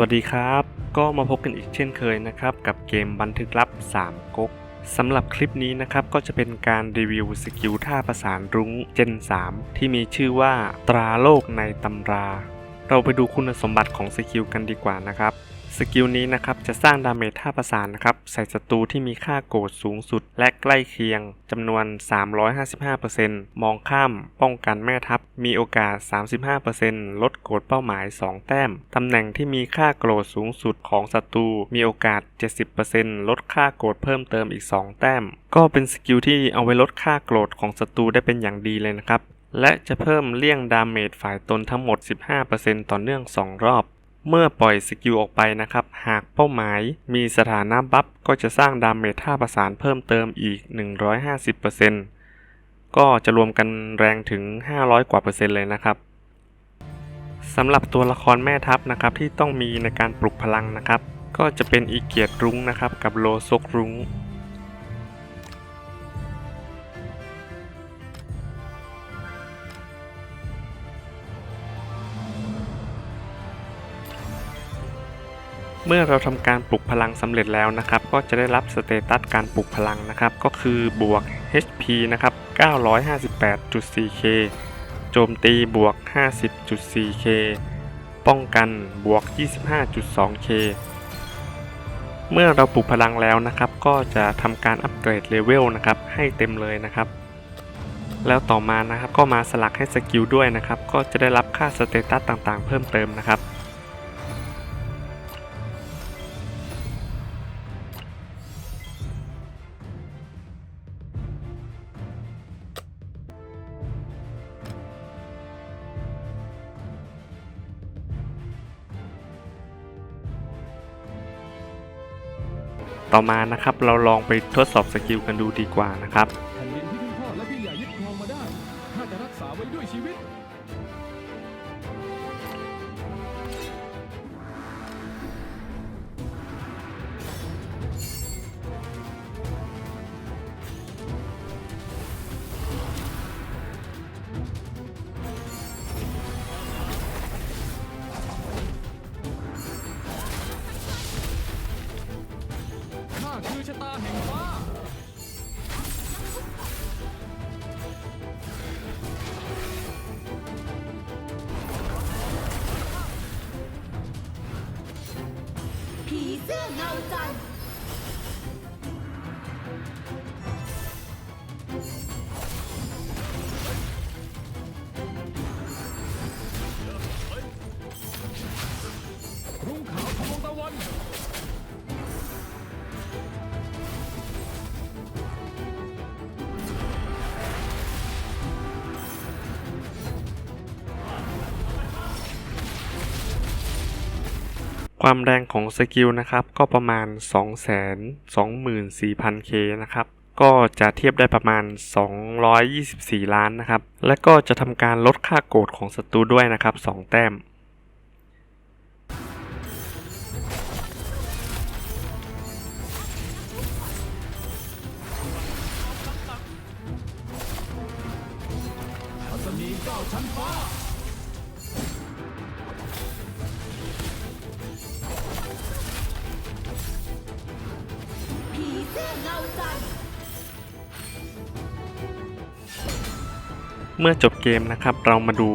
วัสดีครับ ก็มาพบกันอีกเช่นเคยนะครับ กับเกมบันทึกลับ 3ก๊กสำหรับคลิปนี้นะครับก็จะเป็นการรีวิวสกิลท่าประสานรุ้งเจน 3 ที่มีชื่อว่าตราโลกในตำรา เราไปดูคุณสมบัติของสกิลกันดีกว่านะครับ สกิลนี้นะครับจะสร้างดาเมจท่าประสานนะครับใส่ศัตรูที่มีค่าโกรธสูงสุด และใกล้เคียงจำนวน 355%มองข้ามป้องกันแม่ทัพ มีโอกาส 35%ลดโกรธเป้าหมาย 2 แต้ม ตำแหน่งที่มีค่าโกรธสูงสุดของศัตรูมีโอกาส 70%ลดค่าโกรธเพิ่มเติมอีก 2 แต้ม ก็เป็นสกิลที่เอาไว้ลดค่าโกรธของศัตรูได้เป็นอย่างดีเลยนะครับและจะเพิ่มเลี่ยงดาเมจฝ่ายตนทั้งหมด 15%ต่อเนื่อง 2 รอบ เมื่อปล่อยสกิลออกไปนะครับ หากเป้าหมายมีสถานะบัฟก็จะสร้างดาเมจท่าประสานเพิ่มเติมอีก 150%ก็จะรวมกันแรงถึง 500 กว่าเปอร์เซ็นต์เลยนะครับสำหรับตัวละครแม่ทัพนะครับที่ต้องมีในการปลุกพลังนะครับ ก็จะเป็นอีเกียรตรุ้งนะครับกับโลซกรุ้ง เมื่อเราทำการปลุกพลังสำเร็จแล้วนะครับ ก็จะได้รับสเตตัสการปลุกพลังนะครับ ก็คือบวก HP นะครับ 958.4k โจมตีบวก 50.4k ป้องกันบวก 25.2k เมื่อเราปลุกพลังแล้วนะครับ ก็จะทำการอัปเกรดเลเวลนะครับ ให้เต็มเลยนะครับ แล้วต่อมานะครับก็มาสลักให้สกิลด้วยนะครับ ก็จะได้รับค่าสเตตัสต่างๆ เพิ่มเติมนะครับ ต่อมานะครับเราลองไปทดสอบสกิลกันดูดีกว่านะครับแผ่นดินที่คุณพ่อและพี่ใหญ่ยึดครองมาได้ข้าจะรักษาไว้ด้วยชีวิต ชะตาแห่งฟ้า ผีเสื้อเงาจันทร์ ความแรงของสกิลนะครับ ก็ประมาณ 224,000K นะครับ ก็จะเทียบได้ประมาณ 224 ล้านนะครับ และก็จะทำการลดค่าโกรธของศัตรูด้วยนะครับ 2 แต้มอัศนีเก้าชั้นฟ้า เมื่อจบเกมนะครับเรามาดู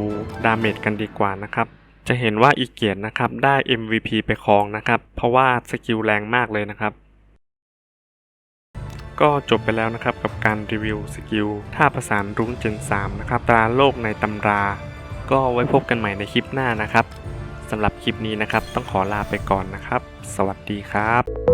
ดาเมจกันดีกว่านะครับ จะเห็นว่าอีเกียรตินะครับได้ MVP ไปครองนะครับ เพราะว่าสกิลแรงมากเลยนะครับ ก็จบไปแล้วนะครับกับการรีวิวสกิลท่าประสานรุ้งเจน3นะครับตราโลกในตำรา ก็ไว้พบกันใหม่ในคลิปหน้านะครับสำหรับคลิปนี้นะครับต้องขอลาไปก่อนนะครับ สวัสดีครับ